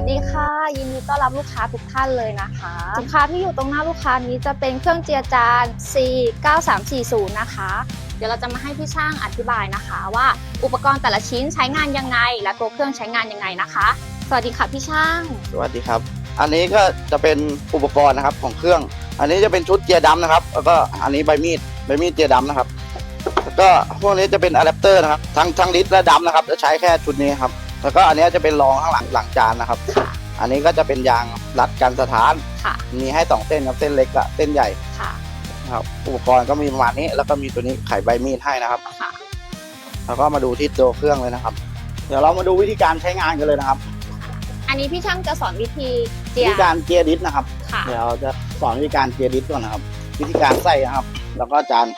สดีค่ะ ยินดีต้อนรับลูกค้าทุกท่านเลยนะคะ สินค้าที่อยู่ตรงหน้าลูกค้านี้จะเป็นเครื่องเจียจาน C9340 นะคะ เดี๋ยวเราจะมาให้พี่ช่างอธิบายนะคะ ว่าอุปกรณ์แต่ละชิ้นใช้งานยังไง และตัวเครื่องใช้งานยังไงนะคะ สวัสดีค่ะพี่ช่าง สวัสดีครับ อันนี้ก็จะเป็นอุปกรณ์นะครับของเครื่อง อันนี้จะเป็นชุดเจียร์ดำนะครับ แล้วก็อันนี้ใบมีดใบมีดเจียร์ดำนะครับ แล้วก็พวกนี้จะเป็นอะแดปเตอร์นะครับ ทั้งทั้งลิตและดำนะครับจะใช้แค่ชุดนี้ครับ แล้วก็อันนี้จะเป็นรองข้างหลังหลังจานนะครับ อันนี้ก็จะเป็นยางรัดกันสถาน ค่ะ มีให้สองเส้นครับเส้นเล็กกับเส้นใหญ่ค่ะ นะครับ อุปกรณ์ก็มีประมาณนี้ แล้วก็มีตัวนี้ไขใบมีดให้นะครับ ค่ะ แล้วก็มาดูที่ตัวเครื่องเลยนะครับ เดี๋ยวเรามาดูวิธีการใช้งานกันเลยนะครับ อันนี้พี่ช่างจะสอนวิธีเจีวิยธีการเจียร์ดิสนะครับ ค่ะ เดี๋ยวเราจะสอนวิธีการเจียร์ดิสก่อนนะครับ วิธีการใส่นะครับ แล้วก็อาจารย์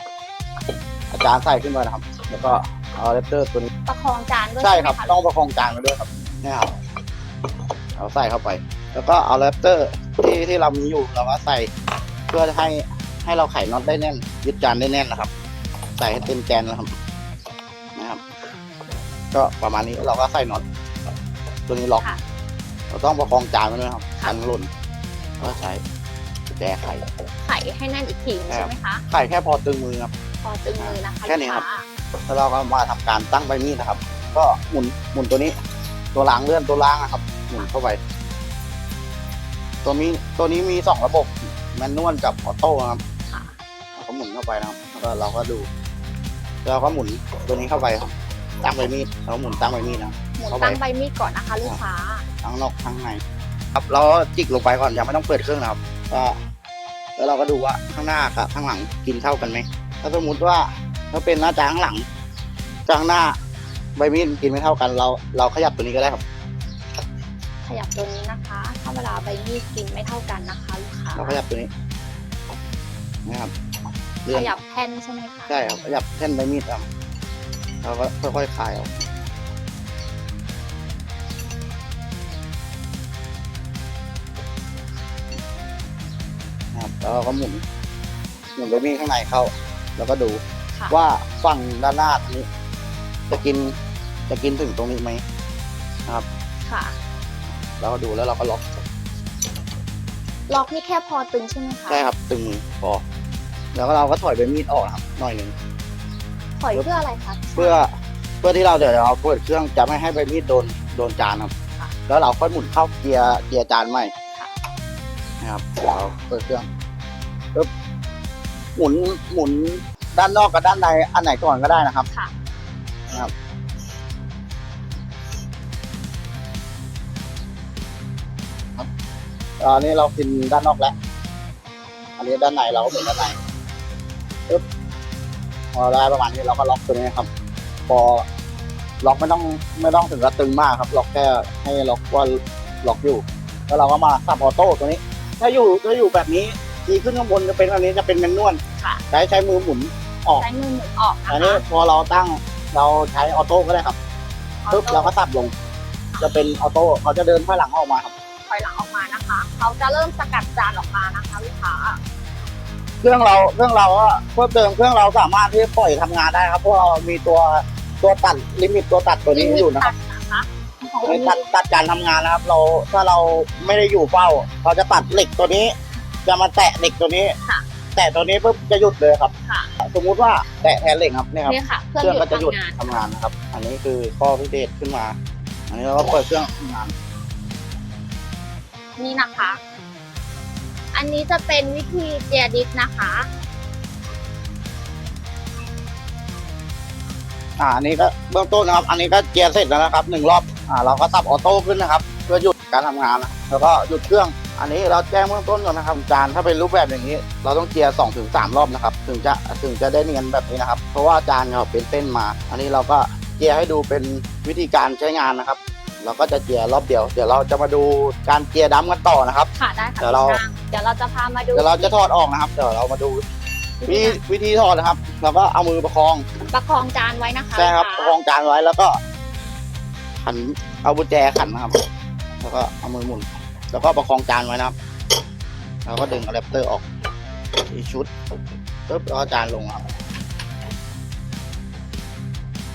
อาจารย์ใส่ขึ้นมานะครับ แล้วก็ เอาแรปเตอร์ตัวนี้ประคองจานด้วยใช่ใช่ไหคมรับคะต้องประคองจานมาด้วยครับเนี่ยครับเอาใส่เข้าไป แล้วก็เอาแรปเตอร์ที่ที่เรามีอยู่เราก็ใส่เพื่อให้ให้เราไขน็อตได้แน่น ยึดจานได้แน่นนะครับ ใส่ให้เต็มแกนนะครับนะครับ ก็ประมาณนี้เราก็ใส่น็อตตัวนี้ล็อกค่ะ เราต้องประคองจานไว้ด้วยครับค่ะกันหล่นก็ใช้กุญแจไข ไขให้แน่นอีกทีใช่ไหมคะ ไขแค่พอตึงมือครับ พอตึงมือนะคะแค่นี้ครับ ลูกา แล้วเราก็มาทำการตั้งใบมีดนะครับ ก็หมุนหมุนตัวนี้ ตัวล้างเลื่อนตัวล้างนะครับ หมุนเข้าไป ตัวนี้ตัวนี้มีสองระบบแมนนวลกับออโต้นะครับค่ะเราก็หมุนเข้าไปนะครับแล้วก็เราก็ดูแล้วเราก็หมุนตัวนี้เข้าไปครับตั้งใบมีดเราหมุนตั้งใบมีดนะครับหมุนเข้าไปตั้งใบมีดก่อนนะคะลูกค้าทั้งนอกทั้งในครับเราจิกลงไปก่อนยังไม่ต้องเปิดเครื่องนะครับก็แล้วเราก็ดูว่าข้างหน้ากับข้างหลังกินเท่ากันไหมถ้าสมมติว่า ถ้าเป็นหน้าจานข้างหลังจานข้างหน้าใบมีดกินไม่เท่ากัน เราเราขยับตัวนี้ก็ได้ครับ ขยับตัวนี้นะคะ ถ้าเวลาใบมีดกินไม่เท่ากันนะคะลูกค้าเราขยับตัวนี้นะครับเลื่ขอนยับแท่นใช่ไหมคะใช่ครับขยับแท่นใบมีดครับเราก็ค่อยๆคลายออกนะครับแล้วเราก็หมุนหมุนใบมีดข้างในเข้า แล้วก็ดู ค่ะ ว่าฝั่งด้านหน้าตรงนี้จะกินจะกินถึงตรงนี้ไหมค่ะ เราก็ดูแล้วเราก็ล็อกล็อกนี่แค่พอตึงใช่ไหมคะใช่ครับตึงมือพอแล้วก็เราก็ถอยใบมีดออกนะครับหน่อยหนึ่งถอยเพื่ออะไรคะเพื่อเพื่อที่เราเดี๋ยวเราเปิดเครื่องจะไม่ให้ใบมีดโดนโดนจานครับค่ะแล้วเราค่อยหมุนเข้าเกียร์เกียร์จานใหม่ค่ะนะครับเราเปิดเครื่องปึ๊บหมุนหมุน ด้านนอกกับด้านในอันไหนก่อนก็ได้นะครับค่ะ นะครับ ครับอันนี้เรากินด้านนอกแล้ว อันนี้ด้านในเราก็หมุนด้านในปึ๊บพอได้ประมาณนี้เราก็ล็อกตัวนี้ครับ พอล็อกไม่ต้องไม่ต้องถึงกับตึงมากครับ ล็อกแค่ให้ล็อกว่าล็อกอยู่ แล้วเราก็มาสับออโต้ตัวนี้ ถ้าอยู่ถ้าอยู่แบบนี้ทีขึ้นข้างบนจะเป็นแบบนี้จะเป็นแมนนวลค่ะใช้ใช้มือหมุน ออก ใช้มือหมุนออกนะอันนี้คะพอเราตั้งเราใช้ออโต้ก็ได้ครับปึ๊บเราก็สับลง จะเป็นออโต้เขาจะเดินถอยหลังออกมาครับถอยหลังออกมานะคะ เขาจะเริ่มสกัดจานออกมานะคะลูกค้าเครื่องเราเครื่องเราก็เพิ่มเติมเครื่องเราสามารถที่จะปล่อยทำงานได้ครับเพราะเรามีตัวตัวตัดลิมิตตัวตัดตัวนี้อยู่นะครับลิมิตตัดนะคะของในตัดตัดการทำงานนะครับ เราถ้าเราไม่ได้อยู่เฝ้า เราจะตัดเหล็กตัวนี้ จะมาแตะเหล็กตัวนี้ ค่ะ แตะตัวนี้ปุ๊บจะหยุดเลยครับ ค่ะ สมมุติว่าแตะแทนเหล็กครับเนี่ยครับ เนี่ยค่ะ เคเครื่รื่อองงหยุก็ดจะหยุดทำงาน ทำงานนะครับ อันนี้คือข้อพิเศษขึ้นมา อันนี้เราก็เปิดเครื่องทำงาน นี่นะคะ อันนี้จะเป็นวิธีเจียดิสนะคะ อ่าอันนี้ก็เบื้องต้นนะครับ อันนี้ก็เกียร์เสร็จแล้วนะครับหนึ่งรอบ อ่า เราก็สับออโต้ขึ้นนะครับ เพื่อหยุดการทำงานนะแล้วก็หยุดเครื่อง อันนี้เราแจ้งเบื้องต้นก่อนนะครับจานถ้าเป็นรูปแบบอย่างนี้ เราต้องเกียร์สองถึงสามรอบนะครับถึงจะถึงจะได้เนียนแบบนี้นะครับ เพราะว่าจานเขาเป็นเส้นมา อันนี้เราก็เกียร์ให้ดูเป็นวิธีการใช้งานนะครับ เราก็จะเกียร์รอบเดียว เดี๋ยวเราจะมาดูการเกียร์ดั้มกันต่อนะครับ ค่ะได้ค่ะเดี๋ยวเรา พี่ช่างเดี๋ยวเราจะพามาดูเดี๋ยวเราจะถอดออกนะครับเดี๋ยวเรามาดูวิธีวิธีถอดนะครับเราก็เอามือประคองประคองจานไว้นะคะใช่ครับลูกประคองจานไว้แล้วก็ขันเอากุญแจขันนะครับ แล้วก็เอามือหมุน แล้วก็ประคองจานไว้นะครับแล้วก็ดึงอะแดปเตอร์ออกที่ชุดปึ๊บแล้วก็จานลงครับ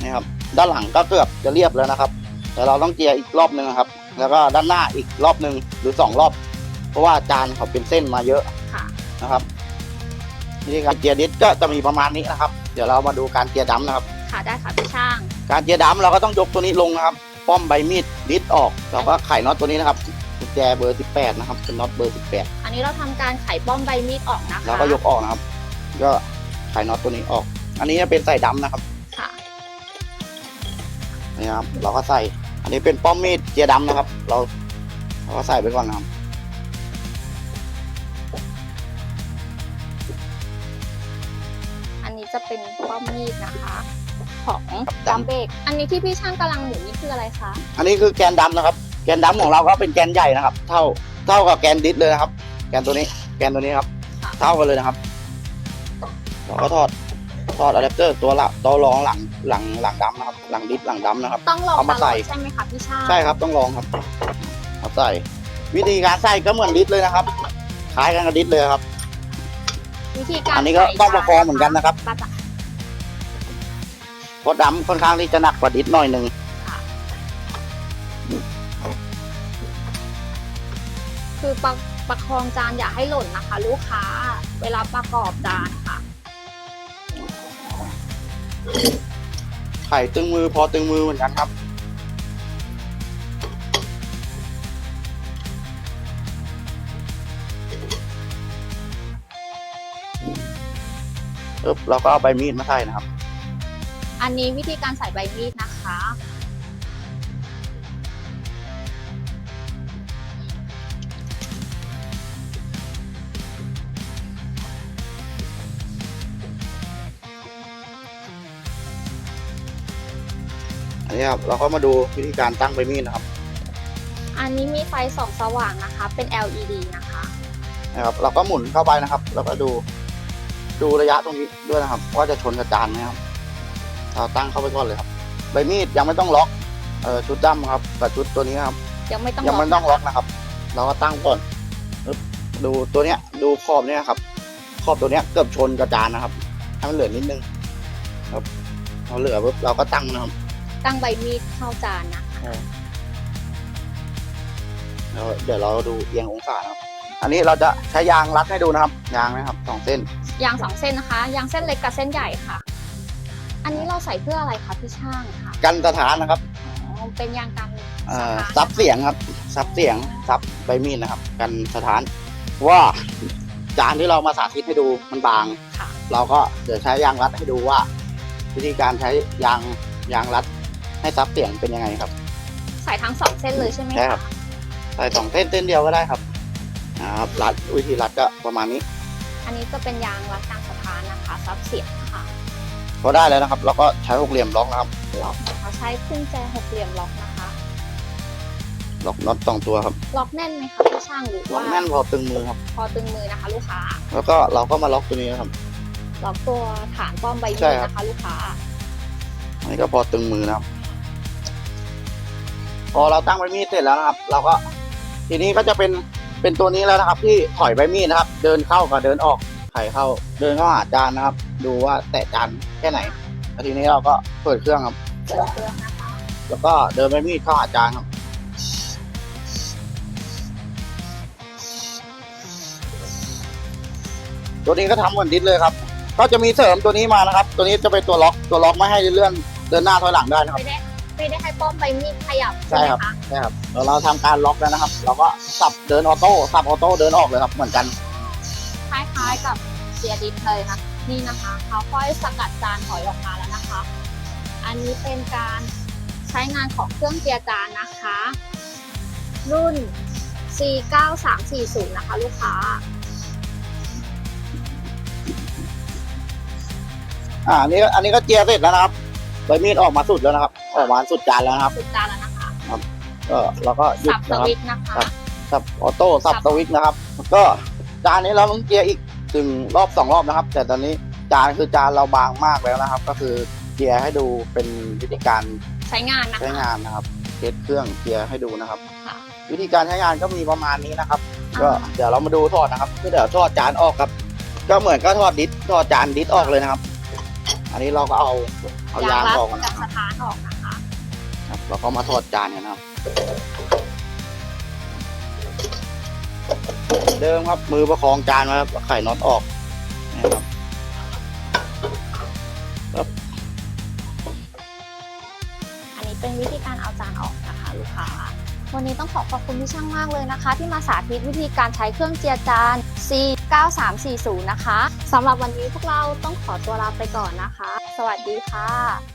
นี่ครับ ด้านหลังก็เกือบจะเรียบแล้วนะครับ แต่เราต้องเจียอีกรอบหนึ่งครับ แล้วก็ด้านหน้าอีกรอบหนึ่งหรือสองรอบ เพราะว่าจานเขาเป็นเส้นมาเยอะค่ะนะครับวิธีการเจียดิสก็จะมีประมาณนี้นะครับ เดี๋ยวเรามาดูการเจียดัมนะครับ ค่ะได้ค่ะพี่ช่าง การเจียดัมเราก็ต้องยกตัวนี้ลงนะครับ ป้อมใบมีดดิสออกเราก็ไขน็อตตัวนี้นะครับกุ ญแจเบอร์ 18 นะครับ เป็นน็อตเบอร์ 18 อันนี้เราทำการไขป้อมใบมีดออกนะคะเราก็ยกออกนะครับ ก็ไขน็อตตัวนี้ออก อันนี้จะเป็นใส่ดำนะครับค่ะนี่ครับ เราก็ใส่ อันนี้เป็นป้อมมีดเจียดำนะครับ เราเราก็ใส่ไปก่อนนะครับ อันนี้จะเป็นป้อมมีดนะคะ ของครับ ดัมเบกอันนี้ที่พี่ช่างกำลังหมุนนี่คืออะไรคะอันนี้คือแกนดำนะครับ แกนดำของเราก็เป็นแกนใหญ่นะครับ เท่าเท่ากับแกนดิสเลยนะครับ แกนตัวนี้ แกนตัวนี้ครับค่ะเท่ากันเลยนะครับเราก็ทอดทอดอะแดปเตอร์ตัวละตัวรองหลังหลังหลังดำนะครับ หลังดิสหลังดำนะครับต้องลองเอามาตลใส่อดใช่ไหมคะพี่ช่างใช่ครับต้องลองครับเอาใส่ วิธีการใส่ก็เหมือนดิสเลยนะครับคล้ายกันกับดิสเลยครับ วิธีการอันนี้ก็ใส่ต้องประคองเหมือนกันนะครับปะจ๊ะเพราะดำค่อนข้างที่จะหนักกว่าดิสหน่อยหนึ่ง คือประประคองจานอย่าให้หล่นนะคะ ลูกค้าเวลาประกอบจานค่ะ ไข่ตึงมือพอตึงมือเหมือนกันครับ ปึ๊บเราก็เอาใบมีดมาใส่นะครับ อันนี้วิธีการใส่ใบมีดนะคะ อันนี้ครับเราก็มาดูวิธีการตั้งใบมีดนะครับอันนี้มีไฟส่องสว่างนะคะ เป็น LED นะคะนะครับ เราก็หมุนเข้าไปนะครับ แล้วก็ดูดูระยะตรงนี้ด้วยนะครับ ว่าจะชนกับจานไหมครับเราตั้งเข้าไปก่อนเลยครับใบมีดยังไม่ต้องล็อกเอ่อชุดดำครับกับชุดตัวนี้ครับ ยังไม่ต้องยังไม่ล็ต้ออกงล็อกนะครับ เราก็ตั้งก่อนปึ๊บดูตัวเนี้ย ดูขอบเนี้ยครับขอบตัวเนี้ยเกือบชนกระจานนะครับให้มันเหลือนิดนึง ครับเราเหลือปุ๊บเราก็ตั้งนะครับ ตั้งใบมีดเข้าจานนะคะแล้วเดี๋ยวเราดูเอียงองศานะครับ อันนี้เราจะใช้ยางรัดให้ดูนะครับ ยางนะครับสองเส้น ยางสองเส้นนะคะ ยางเส้นเล็กกับเส้นใหญ่ค่ะ อันนี้เราใส่เพื่ออะไรคะพี่ช่างคะกันสถานนะครับอ๋อเป็นยางกันเอ่อสซัถานบเสียงครับซับเสียงซับใบมีดนะครับ กันสถานว่าจานที่เรามาสาธิตให้ดูมันบาง ค่ะ เราก็เดี๋ยวใช้ยางรัดให้ดูว่า วิธีการใช้ยางยางรัด ให้ซับเสียงเป็นยังไงครับ ใส่ทั้งสองเส้นเลยใช่ไหมใช่ครัคะบใส่สองเส้นเส้นเดียวก็ได้ครับนะครับรัดวิธีรัดก็ประมาณนี้ อันนี้จะเป็นยางรัดกลางสะพานนะคะซับเสียงค่ะพอได้แล้วนะครับเราก็ใช้หกเหลี่ยมล็อกนะครับล็อกนะคะใช้ขึ้นแจหกเหลี่ยมล็อกนะคะล็อกน็อตสองตัวครับล็อกแน่นไหมคะพี่ช่างหรือล็อกว่าแน่นพอตึงมือครับ พอตึงมือนะคะ ลูกค้าแล้วก็เราก็มาล็อกตัวนี้นะครับ ล็อกตัวฐานป้อมใบมีใช่ดครับ นะคะ ลูกค้าอันนี้ก็พอตึงมือนะครับพ อเราตั้งใบมีดเสร็จแล้วนะครับ เราก็ทีนี้ก็จะเป็นเป็นตัวนี้แล้วนะครับ ที่ถอยใบมีดนะครับ เดินเข้ากับเดินออกไขเข้า เดินเข้าหาจานนะครับ ดูว่าแตะจานแค่ไหนแล้วทีนี้เราก็เปิดเครื่องครับ เปิดเครื่องนะคะแล้วก็เดินใบมีดเข้าหาจานครับตัวนี้ก็ทำเหมือนดิสเลยครับ ก็จะมีเสริมตัวนี้มานะครับ ตัวนี้จะเป็นตัวล็อกตัวล็อกไม่ให้เลื่อนเดินหน้าถอยหลังได้นะครับไม่ได้ ป้อมใบมีดขยับใช่ใช่ไหมครับคะใช่ครับแล้วเราทำการล็อกแล้วนะครับ เราก็สับเดินออโต้สับออโต้เดินออกเลยครับเหมือนกันคล้ายๆกับเซียดิสเลยนะนี่นะคะเขาค่อยสกัดจานถอยออกมาแล้วนะคะ อันนี้เป็นการใช้งานของเครื่องเจียจานนะคะ รุ่น C9340 นะคะ ลูกค้า อ่าอันนี้อันนี้ก็เจียร์เสร็จแล้วนะครับ ใบมีดออกมาสุดแล้วนะครับ ออกมาสุดจานแล้วนะครับสุดจานแล้วนะคะก็เราก็หยุสัดบสนะครับวิตช์นะคะครับสับออโต้สับสับสวิตช์นะครับ ก็จานนี้เราต้องเจียร์อีกถึงรอบสองรอบนะครับ แต่ตอนนี้จานคือจานเราบางมากแล้วนะครับ ก็คือเจียร์ให้ดูเป็นวิธีการใช้งานนะใช้คะงานนะครับเทสเครื่องเจียร์ให้ดูนะครับ ค่ะ วิธีการใช้งานก็มีประมาณนี้นะครับ ก็เดี๋ยวเรามาดูทอดนะครับก็เดี๋ยวทอดจานออกครับ ก็เหมือนก็ทอดดิสทอดจานดิสออกเลยนะครับ อันนี้เราก็เอาเอายางรัดออกกันกับนะครับสถานออกนะคะครับเราก็มาทอดจานกันนะครับ เดิมครับมือประคองจานไว้ครับไข่น็อตออกนะครับอันนี้เป็นวิธีการเอาจานออกนะคะลูกค้าวันนี้ต้องขอขอบคุณพี่ช่างมากเลยนะคะ ที่มาสาธิตวิธีการใช้เครื่องเจียจาน C9340 นะคะ สำหรับวันนี้พวกเราต้องขอตัวลาไปก่อนนะคะ สวัสดีค่ะ